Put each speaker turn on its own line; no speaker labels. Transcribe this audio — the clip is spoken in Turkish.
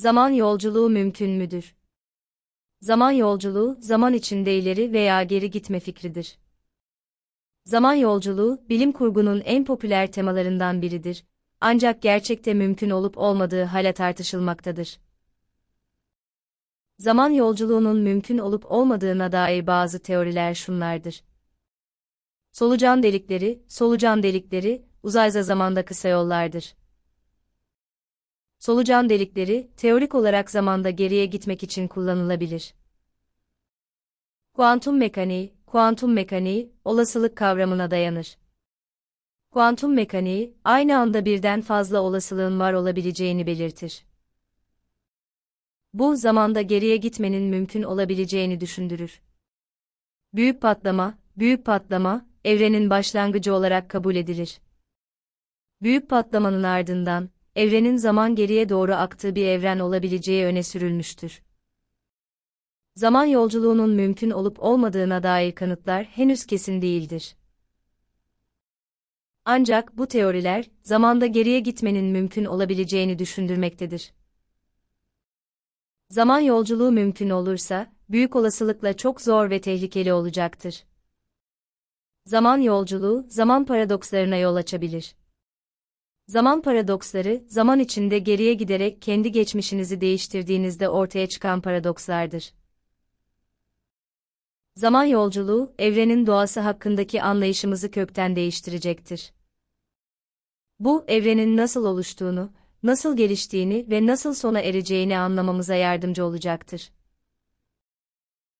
Zaman yolculuğu mümkün müdür? Zaman yolculuğu, zaman içinde ileri veya geri gitme fikridir. Zaman yolculuğu, bilim kurgunun en popüler temalarından biridir. Ancak gerçekte mümkün olup olmadığı hala tartışılmaktadır. Zaman yolculuğunun mümkün olup olmadığına dair bazı teoriler şunlardır. Solucan delikleri, solucan delikleri, uzayza zamanda kısa yollardır. Solucan delikleri, teorik olarak zamanda geriye gitmek için kullanılabilir. Kuantum mekaniği, kuantum mekaniği, olasılık kavramına dayanır. Kuantum mekaniği, aynı anda birden fazla olasılığın var olabileceğini belirtir. Bu, zamanda geriye gitmenin mümkün olabileceğini düşündürür. Büyük patlama, büyük patlama, evrenin başlangıcı olarak kabul edilir. Büyük patlamanın ardından, evrenin zaman geriye doğru aktığı bir evren olabileceği öne sürülmüştür. Zaman yolculuğunun mümkün olup olmadığına dair kanıtlar henüz kesin değildir. Ancak bu teoriler, zamanda geriye gitmenin mümkün olabileceğini düşündürmektedir. Zaman yolculuğu mümkün olursa, büyük olasılıkla çok zor ve tehlikeli olacaktır. Zaman yolculuğu, zaman paradokslarına yol açabilir. Zaman paradoksları, zaman içinde geriye giderek kendi geçmişinizi değiştirdiğinizde ortaya çıkan paradokslardır. Zaman yolculuğu, evrenin doğası hakkındaki anlayışımızı kökten değiştirecektir. Bu, evrenin nasıl oluştuğunu, nasıl geliştiğini ve nasıl sona ereceğini anlamamıza yardımcı olacaktır.